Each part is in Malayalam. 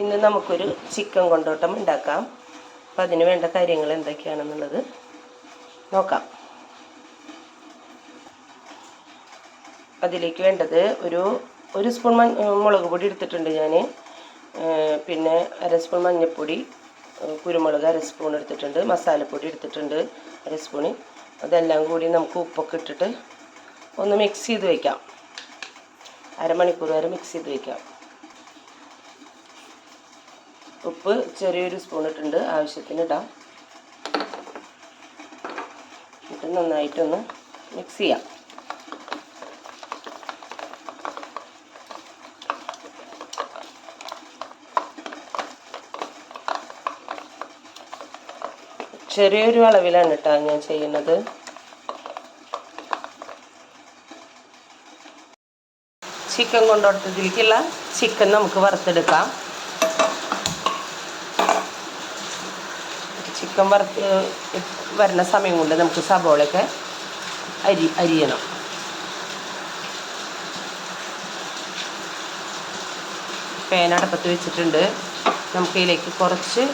ഇന്ന് നമുക്കൊരു ചിക്കൻ കൊണ്ടോട്ടം ഉണ്ടാക്കാം. അപ്പം അതിന് വേണ്ട കാര്യങ്ങൾ എന്തൊക്കെയാണെന്നുള്ളത് നോക്കാം. അതിലേക്ക് വേണ്ടത് ഒരു ഒരു സ്പൂൺ മഞ്ഞ മുളക് പൊടി എടുത്തിട്ടുണ്ട് ഞാൻ. പിന്നെ അര സ്പൂൺ മഞ്ഞൾപ്പൊടി കുരുമുളക് അര സ്പൂൺ എടുത്തിട്ടുണ്ട് മസാലപ്പൊടി എടുത്തിട്ടുണ്ട് അര സ്പൂണ് അതെല്ലാം കൂടി നമുക്ക് ഉപ്പൊക്കെ ഇട്ടിട്ട് ഒന്ന് മിക്സ് ചെയ്ത് വയ്ക്കാം അരമണിക്കൂർ വരെ മിക്സ് ചെയ്ത് വയ്ക്കാം ഉപ്പ് ചെറിയൊരു സ്പൂൺ ഇട്ടുണ്ട് ആവശ്യത്തിന് ഇടാം. ഇട്ട് നന്നായിട്ടൊന്ന് മിക്സ് ചെയ്യാം. ചെറിയൊരു അളവിലാണ് കേട്ടോ ഞാൻ ചെയ്യുന്നത്. ചിക്കൻ കൊണ്ടുകൊടുത്തതിലേക്കുള്ള ചിക്കൻ നമുക്ക് വറുത്തെടുക്കാം. ചിക്കൻ വറുത്ത് വരുന്ന സമയം കൊണ്ട് നമുക്ക് സബോളയൊക്കെ അരി അരിയണം. പാൻ അടപ്പത്ത് വെച്ചിട്ടുണ്ട്. നമുക്ക് ഇതിലേക്ക് കുറച്ച്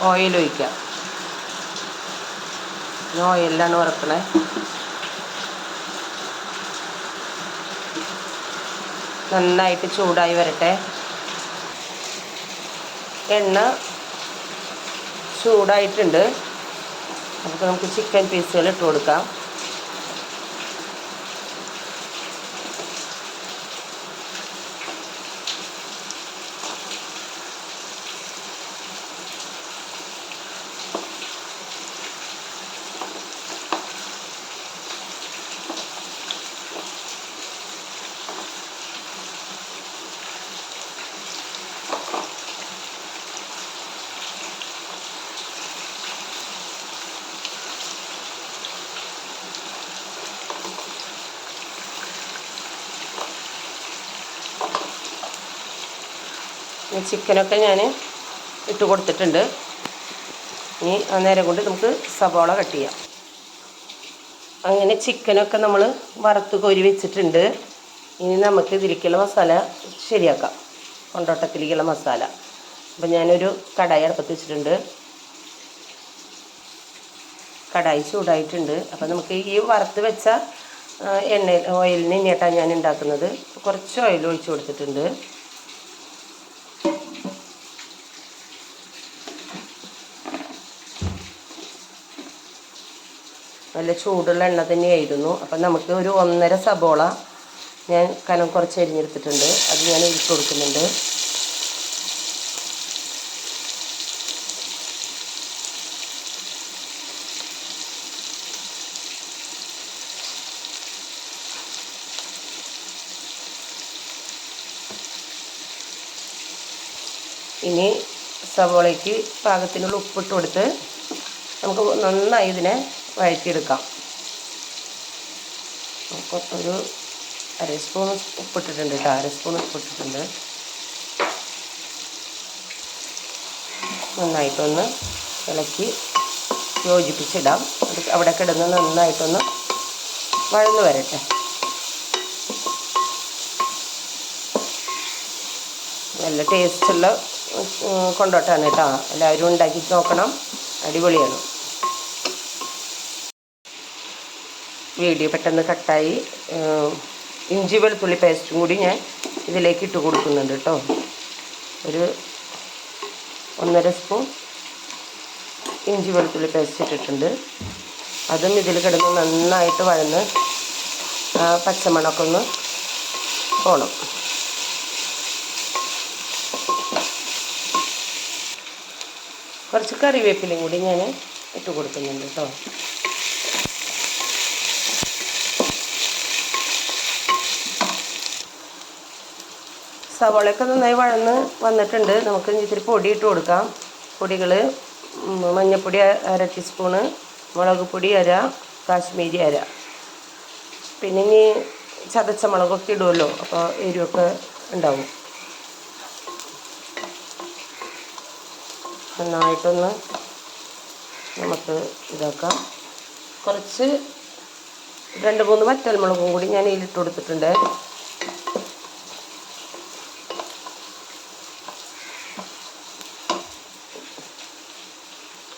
ഓയിൽ ഒഴിക്കാം. ഓയിലാണ് വറക്കണേ. നന്നായിട്ട് ചൂടായി വരട്ടെ. എണ്ണ ചൂടായിട്ടുണ്ട്. അപ്പോൾ നമുക്ക് ചിക്കൻ പീസുകൾ ഇട്ട് കൊടുക്കാം. ചിക്കനൊക്കെ ഞാൻ ഇട്ട് കൊടുത്തിട്ടുണ്ട്. ഇനി ആ നേരം കൊണ്ട് നമുക്ക് സവാള കട്ട് ചെയ്യാം. അങ്ങനെ ചിക്കനൊക്കെ നമ്മൾ വറുത്ത് കോരി വെച്ചിട്ടുണ്ട്. ഇനി നമുക്ക് ഇതിലേക്കുള്ള മസാല ശരിയാക്കാം. കൊണ്ടോട്ടത്തിലേക്കുള്ള മസാല. അപ്പം ഞാനൊരു കടായി അടുപ്പത്ത് വെച്ചിട്ടുണ്ട്. കടായി ചൂടായിട്ടുണ്ട്. അപ്പം നമുക്ക് ഈ വറുത്ത് വെച്ച എണ്ണ ഓയിലിന് ഇനിയിട്ടാണ് ഞാൻ ഉണ്ടാക്കുന്നത്. കുറച്ച് ഓയിൽ ഒഴിച്ച് കൊടുത്തിട്ടുണ്ട്. നല്ല ചൂടുള്ള എണ്ണ തന്നെയായിരുന്നു. അപ്പം നമുക്ക് ഒരു ഒന്നര സബോള ഞാൻ കനം കുറച്ച് അരിഞ്ഞെടുത്തിട്ടുണ്ട്. അത് ഞാൻ ഒഴിച്ചു കൊടുക്കുന്നുണ്ട്. ഇനി സവോളയ്ക്ക് പാകത്തിനുള്ള ഉപ്പിട്ട് കൊടുത്ത് നമുക്ക് നന്നായി ഇതിനെ വഴറ്റിയെടുക്കാം. നമുക്ക് ഒരു അര സ്പൂൺ ഉപ്പിട്ടിട്ടുണ്ട് കേട്ടോ. അര സ്പൂൺ ഉപ്പിട്ടിട്ടുണ്ട്. നന്നായിട്ടൊന്ന് ഇളക്കി യോജിപ്പിച്ചിടാം. അത് അവിടെ കിടന്ന് നന്നായിട്ടൊന്ന് വഴന്ന് വരട്ടെ. നല്ല ടേസ്റ്റുള്ള കൊണ്ടോട്ടാണ് കേട്ടോ. എല്ലാവരും ഉണ്ടാക്കി നോക്കണം. അടിപൊളിയാണ്. വീഡിയോ പെട്ടെന്ന് കട്ടായി. ഇഞ്ചി വെളുത്തുള്ളി പേസ്റ്റും കൂടി ഞാൻ ഇതിലേക്ക് ഇട്ട് കൊടുക്കുന്നുണ്ട് കേട്ടോ. ഒരു ഒന്നര സ്പൂൺ ഇഞ്ചി വെളുത്തുള്ളി പേസ്റ്റ് ഇട്ടിട്ടുണ്ട്. അതും ഇതിൽ കിടന്ന് നന്നായിട്ട് വഴന്ന് പച്ചമണമൊക്കെ ഒന്ന് പോണം. കുറച്ച് കറിവേപ്പിലയും കൂടി ഞാൻ ഇട്ട് കൊടുക്കുന്നുണ്ട് കേട്ടോ. സവാളയൊക്കെ നന്നായി വഴന്ന് വന്നിട്ടുണ്ട്. നമുക്ക് ഇച്ചിരി പൊടി ഇട്ട് കൊടുക്കാം. പൊടികൾ മഞ്ഞൾപ്പൊടി അര ടീസ്പൂണ് മുളക് പൊടി അര കാശ്മീരി അര. പിന്നെ ഇനി ചതച്ച മുളകൊക്കെ ഇടുമല്ലോ അപ്പോൾ എരിവൊക്കെ ഉണ്ടാവും. നന്നായിട്ടൊന്ന് നമുക്ക് ഇതാക്കാം. കുറച്ച് രണ്ട് മൂന്ന് വറ്റൽമുളകും കൂടി ഞാൻ ഇതിലിട്ട് കൊടുത്തിട്ടുണ്ട്.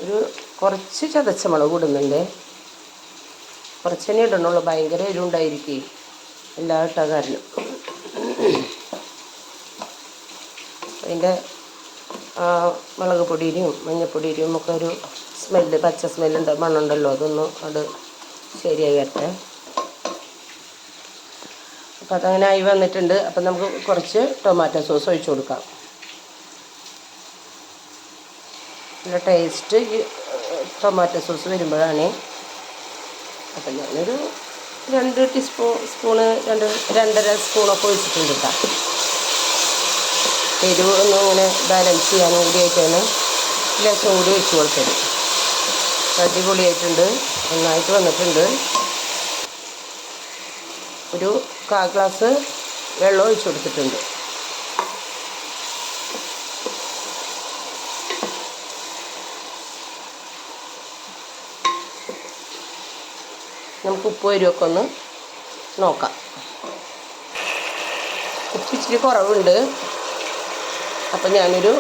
ഒരു കുറച്ച് ചതച്ച മുളക് ഇടുന്നുണ്ട്. കുറച്ച് തന്നെ ഇടണുള്ളൂ. ഭയങ്കര എരിവുണ്ടായിരിക്കും എല്ലാ ഇട്ട കാരണം. അതിന്റെ മുളക് പൊടിയിലും മഞ്ഞപ്പൊടിയിലും ഒക്കെ ഒരു സ്മെല്ല് പച്ച സ്മെല്ലുണ്ട് മണ്ണുണ്ടല്ലോ അതൊന്ന് അത് ശരിയായി വരട്ടെ. അപ്പം അതങ്ങനെ ആയി വന്നിട്ടുണ്ട്. അപ്പം നമുക്ക് കുറച്ച് ടൊമാറ്റോ സോസ് ഒഴിച്ചു കൊടുക്കാം. നല്ല ടേസ്റ്റ് ടൊമാറ്റോ സോസ് വരുമ്പോഴാണ്. അപ്പം ഞാനൊരു രണ്ട് ടീസ്പൂൺ സ്പൂണ് രണ്ട് രണ്ടര സ്പൂണൊക്കെ ഒഴിച്ചിട്ടുണ്ട് കേട്ടോ എരിവ് ഒന്നും ഇങ്ങനെ ബാലൻസ് ചെയ്യാൻ കൂടിയായിട്ടാണ് ലേശം കൂടി ഒഴിച്ചു കൊടുത്തത്. അടിപൊളിയായിട്ടുണ്ട് നന്നായിട്ട് വന്നിട്ടുണ്ട്. ഒരു കാ ഗ്ലാസ് വെള്ളം ഒഴിച്ചു കൊടുത്തിട്ടുണ്ട്. നമുക്ക് ഉപ്പ് എരിവൊക്കെ ഒന്ന് നോക്കാം. ഉപ്പ് ഇച്ചിരി കുറവുണ്ട്. അപ്പം ഞാനൊരു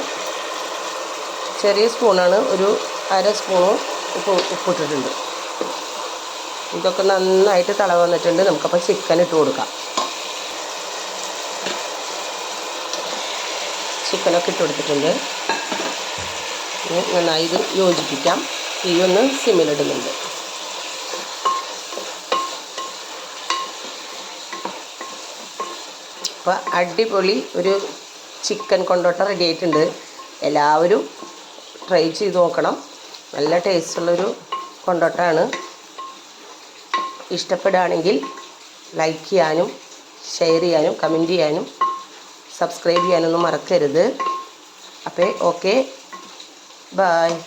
ചെറിയ സ്പൂണാണ് ഒരു അര സ്പൂണ് ഉപ്പ് ഉപ്പിട്ടിട്ടുണ്ട്. ഇതൊക്കെ നന്നായിട്ട് തള വന്നിട്ടുണ്ട്. നമുക്കപ്പോൾ ചിക്കൻ ഇട്ട് കൊടുക്കാം. ചിക്കനൊക്കെ ഇട്ട് കൊടുത്തിട്ടുണ്ട്. നന്നായി ഇത് യോജിപ്പിക്കാം. തീ ഒന്ന് സിമ്മിലിടുന്നുണ്ട്. അപ്പോൾ അടിപൊളി ഒരു ചിക്കൻ കൊണ്ടോട്ട റെഡി ആയിട്ടുണ്ട്. എല്ലാവരും ട്രൈ ചെയ്ത് നോക്കണം. നല്ല ടേസ്റ്റുള്ളൊരു കൊണ്ടോട്ടാണ്. ഇഷ്ടപ്പെടുകയാണെങ്കിൽ ലൈക്ക് ചെയ്യാനും ഷെയർ ചെയ്യാനും കമന്റ് ചെയ്യാനും സബ്സ്ക്രൈബ് ചെയ്യാനൊന്നും മറക്കരുത്. അപ്പോൾ ഓക്കെ ബായ്